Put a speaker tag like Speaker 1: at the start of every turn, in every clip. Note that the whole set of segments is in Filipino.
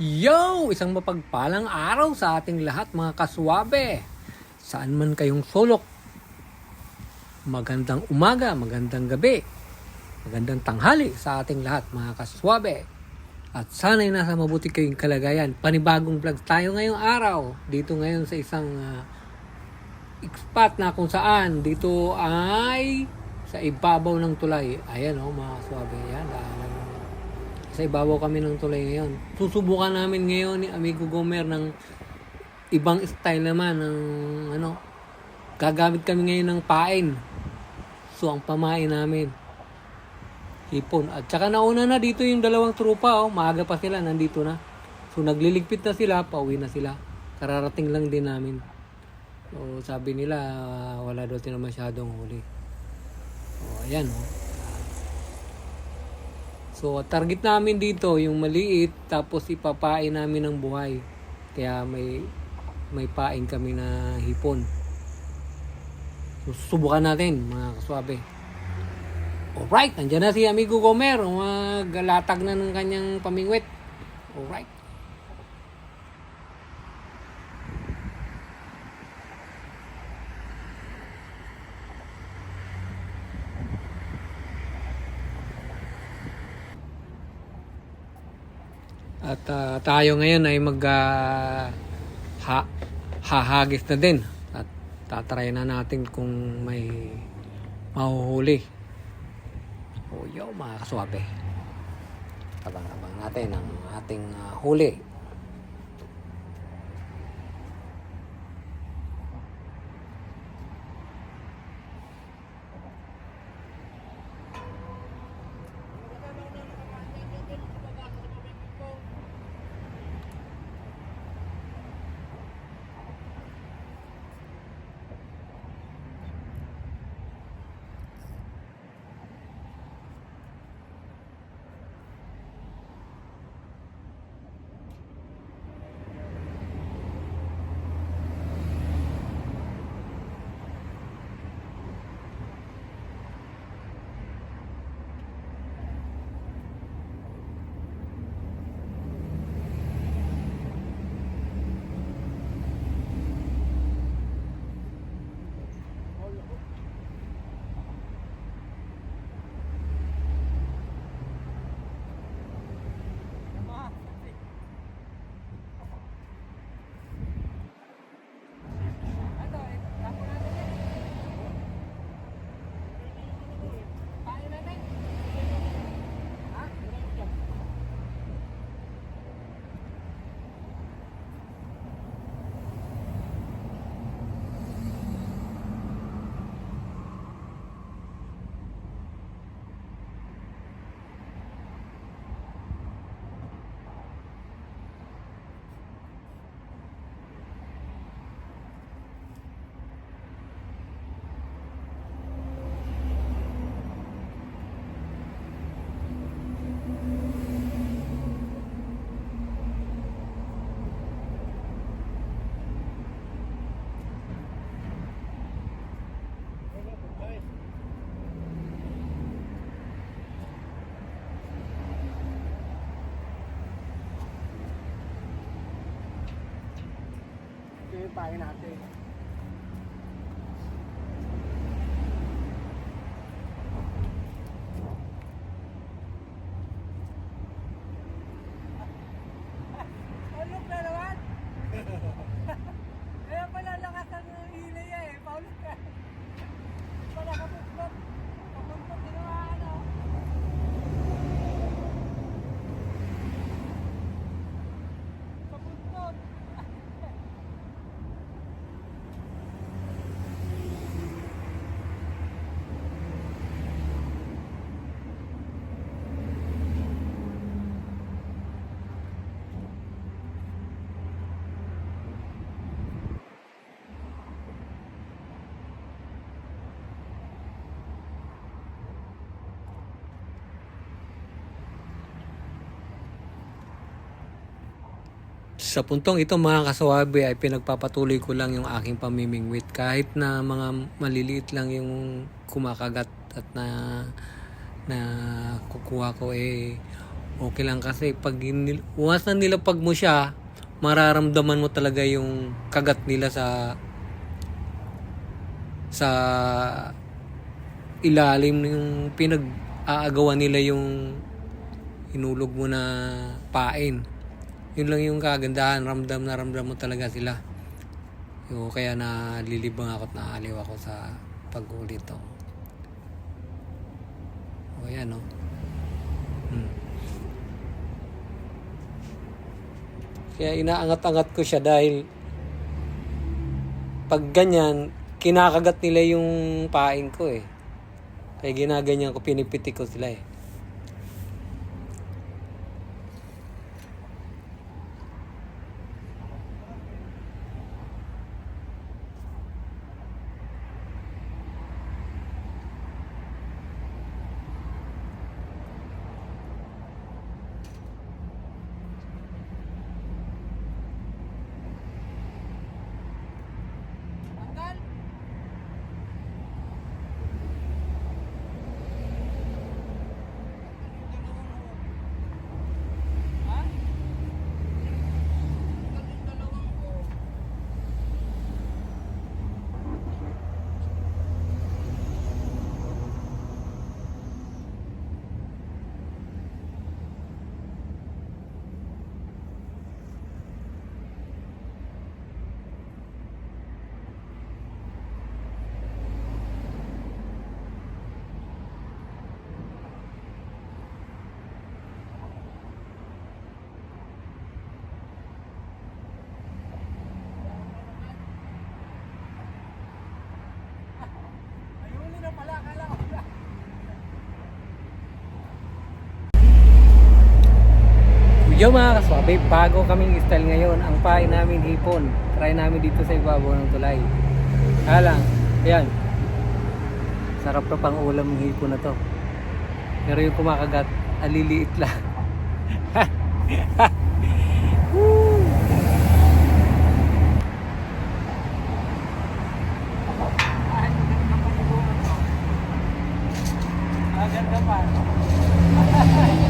Speaker 1: Yo! Isang mapagpalang araw sa ating lahat mga kaswabe. Saan man kayong sulok. Magandang umaga, magandang gabi, magandang tanghali sa ating lahat mga kaswabe. At sana'y nasa mabuti kayong kalagayan. Panibagong vlog tayo ngayong araw. Dito ngayon sa isang ah, spot na kung saan dito ay sa ibabaw ng tulay. Ayan oh mga kaswabe. Ayan, ng sa ibabaw kami ng tulay ngayon. Susubukan namin ngayon ni Amigo Gomer ng ibang style naman ng ano. Gagamit kami ngayon ng pain. So ang pamain namin hipon. At saka nauna na dito yung dalawang trupa oh, maaga pa sila nandito na. So nagliligpit na sila, pauwi na sila. Kararating lang din namin. So sabi nila wala daw sila masyadong huli. Oh, ayan oh. So, target namin dito yung maliit tapos ipapain namin ng buhay. Kaya may may pain kami na hipon. So, subukan natin mga kaswabe. Alright, nandiyan na si Amigo Gomer. Maglatag na ng kanyang pamingwit. Alright. At ah, tayo ngayon ay mag ah, ha, hahagis na din. At tatry na natin kung may mahuhuli. O yo mga kaswabe. Abang-abang natin ang ating ah, huli.
Speaker 2: Pain natin. Paulok na naman! Kaya pala lakas ang hila niya eh. Paulok ka. Pala kapuntot. Kapuntot ginawa ano. Kapuntot.
Speaker 1: Sa puntong ito mga kasawabe ay pinagpapatuloy ko lang yung aking pamimingwit kahit na mga maliliit lang yung kumakagat at na na kukuha ko eh Okay lang kasi pag once na nilapag mo siya, mararamdaman mo talaga yung kagat nila sa sa ilalim yung pinag-aagawan nila yung hinulog mo na pain. Yun lang yung kagandahan, ramdam na ramdam mo talaga sila. So, kaya nalilibang ako at naaliw ako sa pag-ulit to. O yan, no? Hmm. Kaya inaangat-angat ko siya dahil pag ganyan, kinakagat nila yung pain ko eh. Kaya ginaganyan ko, pinipitik ko sila eh. Yo mga kaswabe, bago kaming style ngayon, ang pain namin hipon. Try namin dito sa ibabaw ng tulay. Kaya lang, ayan. Sarap na pang ulam ng hipon na to. Pero yung kumakagat, aliliit lang.
Speaker 2: Ah, ganda pa.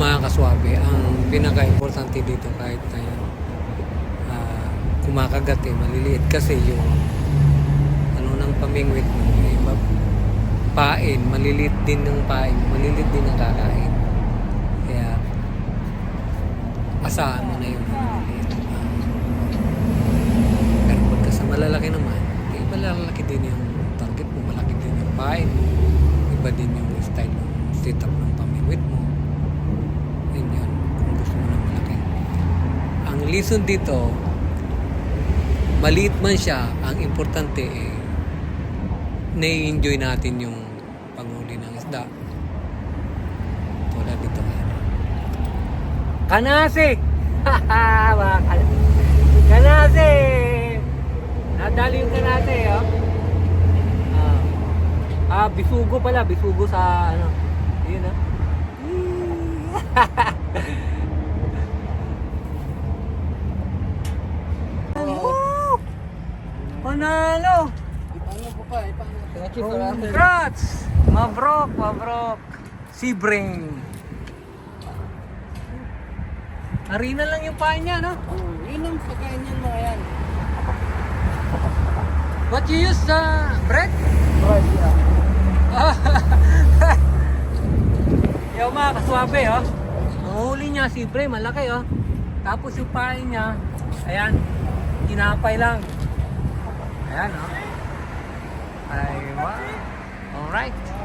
Speaker 1: mga kaswabe, ang pinaka-importante dito kahit na ah, kumakagat eh, maliliit kasi yung ano ng pamingwit mo, eh, pain, maliliit din ng pain, maliliit din ang kakain. Kaya asahan mo na yung maliliit. Ah, pero pagka sa malalaki naman, eh, malalaki din yung target mo, malaki din yung pain mo, iba din yung style ng setup ng pamingwit mo. Yun lesson dito, maliit man siya, ang importante eh, nai-enjoy natin yung panghuli ng isda. Tulad dito. Kanase! Mga kal- Kanase! Nadali yung kanase, oh. Ah, ah, bisugo pala, bisugo sa ano. Yun, ah. Panalo!
Speaker 2: Ipaano po pa, ipaano.
Speaker 1: Congrats! Mabrok, mabrok. Si Brain. Arena lang yung paa niya, no?
Speaker 2: Oh, yun ang pagkain yan mga yan.
Speaker 1: What you use sa bread?
Speaker 2: Right, yeah.
Speaker 1: Yung mga kaswabe, oh. Ang huli niya, si Brain, malaki, oh. Tapos yung pain niya, ayan, tinapay lang. Ayan, oh. Ay, wow. Alright.